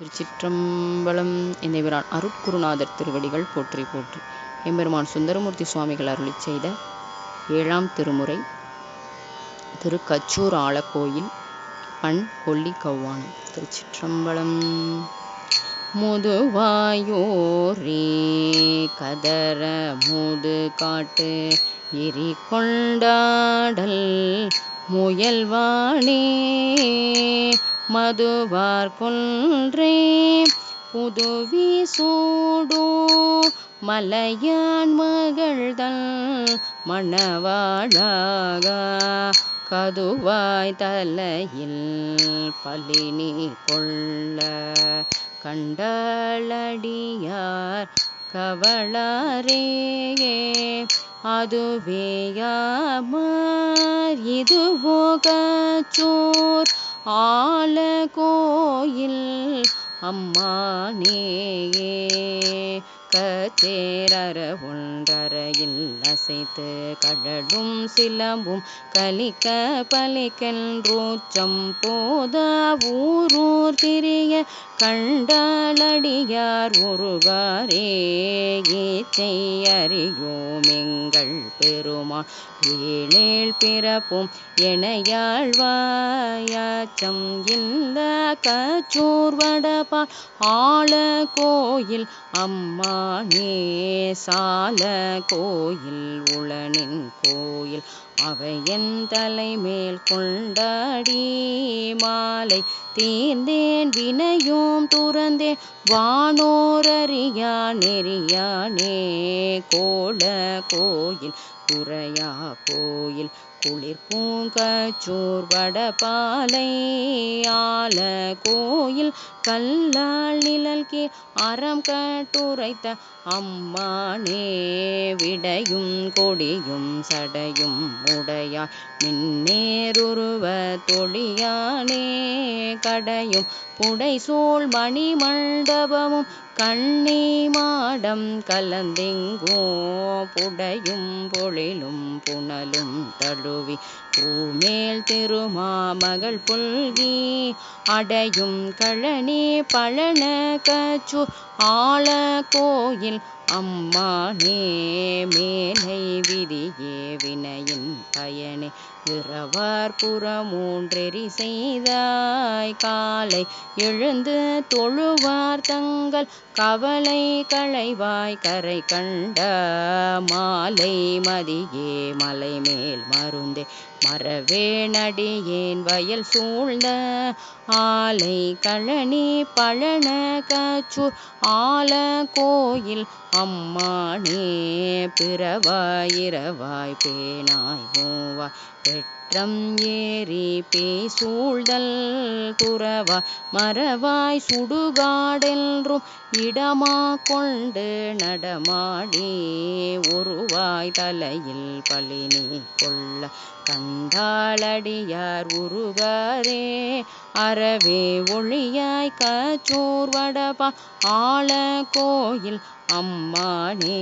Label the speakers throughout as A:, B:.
A: திருச்சிற்றம்பலம் என்னைவரான் அருட்குருநாதர் திருவடிகள் போற்றி போற்றி. எம்பெருமான் சுந்தரமூர்த்தி சுவாமிகள் அருளி செய்த ஏழாம் திருமுறை திருக்கச்சூர் ஆலக்கோயில் பண் கொல்லி கவ்வானம் திருச்சிற்றம்பலம். முதுவாயோரே கதற முது காட்டு எரி கொண்டாடல் முயல்வானே. மதுவார் கொன்றே. புதுவி சூடோ மலையான் மகள்தல் மணவாழாக கதுவாய் தலையில் பலினி கொள்ள கண்டாளடியார் கவளாரேயே. அதுவேயாமார் இதுவோ கச்சோர் ஆல கோயில் அம்மானேயே கச்சேரற ஒன்றரையில் அசைத்து கடலும் சிலம்பும் கலிக்க பலிக்கென்றூச்சம் போத ஊரூர் திரிய கண்டாளடியார் ஒருகாரே ஈச்சை அறியோம் எங்கள் பெருமான் ஏழேழ் பிறப்பும் எனையாழ்வாயாச்சம் இல்ல கச்சூர்வடபா ஆள கோயில் அம்மானே சால கோயில் உளனின் கோயில். அவை அவையன் தலைமேல் கொண்டாடி மாலை தீர்ந்தேன் வினையும் துறந்தேன். வானோரறியா நெறியானே கோல கோயில் குறையா கோயில் குளிர் பூங்கச்சூர் வடபாலை ஆல கோயில் கல்லால் நிழல் கீழ் அறம் கட்டுரைத்த அம்மானே விடையும் கொடியும் சடையும் உடையாய் மின்னேருருவ தொழியானே கடையும். புடைசூழ் மணி மண்டபமும் கண்ணி மாடம் கலந்தெங்கோ புடையும் பொழிலும் புனலும் தழுவி. பூமேல் திருமாமகள் புல்கி அடையும் கழனி பழன கச்சு ஆள கோயில் அம்மானே மேலை விதியே வினையின் பயனே. விரவார் புறமூன்றெறி செய்தாய். காலை எழுந்து தொழுவார் தங்கள் கவலை களைவாய். கரை கண்ட மாலை மதியே மலை மேல் மருந்தே மரவே நடியேன். வயல் சூழ்ந்த ஆலை கழனி பழன கச்சு ஆல கோயில் அம்மானே பிறவாயிரவாய் பேனாய் மூவாய் it பெற்றம் ஏறி பேசூழ்தல் துறவாய் மரவாய் சுடுகாடென்றும் இடமா கொண்டு நடமாடி ஒருவாய் தலையில் பழினி கொள்ள கண்டாளடியார் உருகாரே அறவே ஒளியாய் கச்சோர்வடபா ஆள கோயில் அம்மானே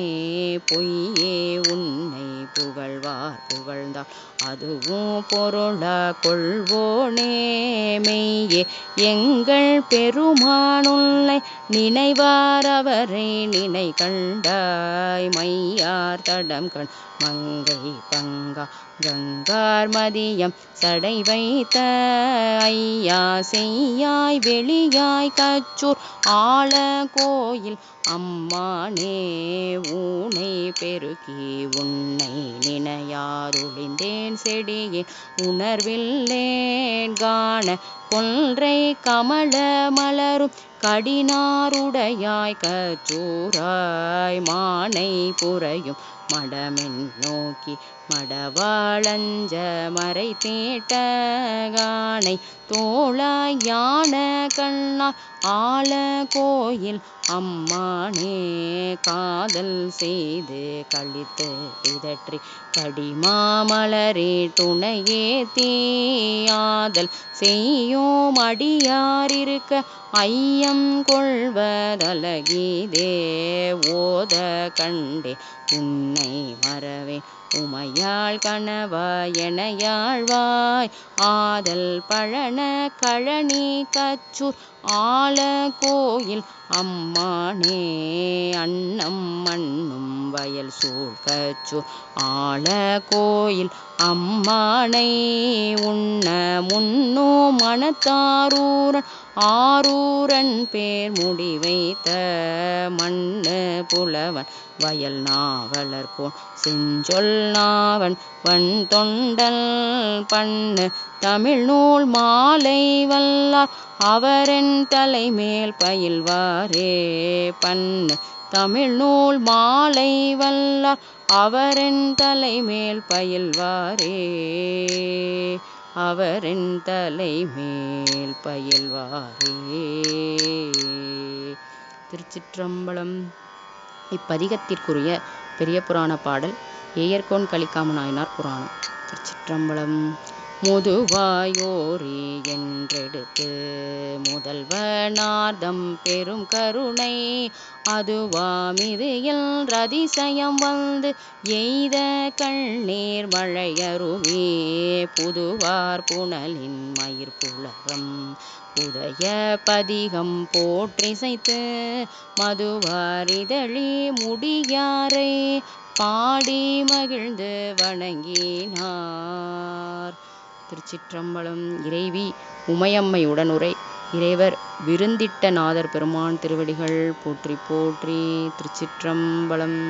A: பொய்யே உன்னை புகழ்வார் புகழ்ந்தார் அதுவும் பொருளா கொள்வோனே எங்கள் பெருமானுள்ளை நினைவார் அவரை நினை கண்டாய் மையார் தடம் கண் மங்கை பங்கா கங்கார் மதியம் சடை வைத்த ஐயா செய்யாய் வெளியாய் கச்சூர் ஆள கோயில். அம்மானே ஊனை பெருக்கி உன்னை நினையா நினையாதொழிந்தேன் செடியே உணர்வில்லேன் காண கொன்றை கமல மலரும் கடினாருடையாய் கச்சூராய் மானை புறையும் மடமென் நோக்கி மடவாளஞ்ச மறை தீட்ட கானை தோளாய் யான கண்ணா ஆள கோயில் அம்மானே காதல் செய்து கழித்து இதற்றி மாமலரே துணையே தீயாதல் செய்யோம் அடியாரிருக்க ஐயம் கொள்வதலகிதே ஓத கண்டே உன்னை வரவே உமையாள் கணவாய் எனையாழ்வாய். ஆதல் பழன கழனி கச்சூர். ஆல கோயில் அம்மானே அன்னம் மண்ணும் வயல் சூழ் கச்சூர். ஆல கோயில் அம்மானை உண்ண முன்னோ மனத்தாரூரன். ஆரூரன் பேர் முடி வைத்த மண்ணு புலவன் வயல் நாவலர்கோன் செஞ்சொல் நாவன் வன் தொண்டல் பண்ணு தமிழ்நூல் மாலை வல்லார் அவரின் தலைமேல் பயில்வாரே பண்ணு தமிழ்நூல் மாலை வல்லார் அவரின் தலைமேல் பயில்வாரே அவரென் தலைமேல் பயில்வாரே. திருச்சிற்றம்பலம். இப்பதிகத்திற்குரிய பெரிய புராண பாடல் ஏயர்கோன் கலிக்காம நாயனார் புராணம். திருச்சிற்றம்பலம். முதுவாயோரி என்றெடுத்து முதல்வனார்தம் பெரும் கருணை. அதுவாமிதியில் ரதிசயம் வந்து எய்த கண்ணீர் மழையருமே. புதுவார் புனலின் மயிர் புலகம் உதய பதிகம் போற்றிசைத்து மதுவாரிதழி முடியாரை. பாடி மகிழ்ந்து வணங்கினார். திருச்சிற்றம்பலம் இறைவி உமையம்மை உடனுரை. இறைவர் விருந்திட்ட நாதர் பெருமான் திருவடிகள் போற்றி போற்றி திருச்சிற்றம்பலம்.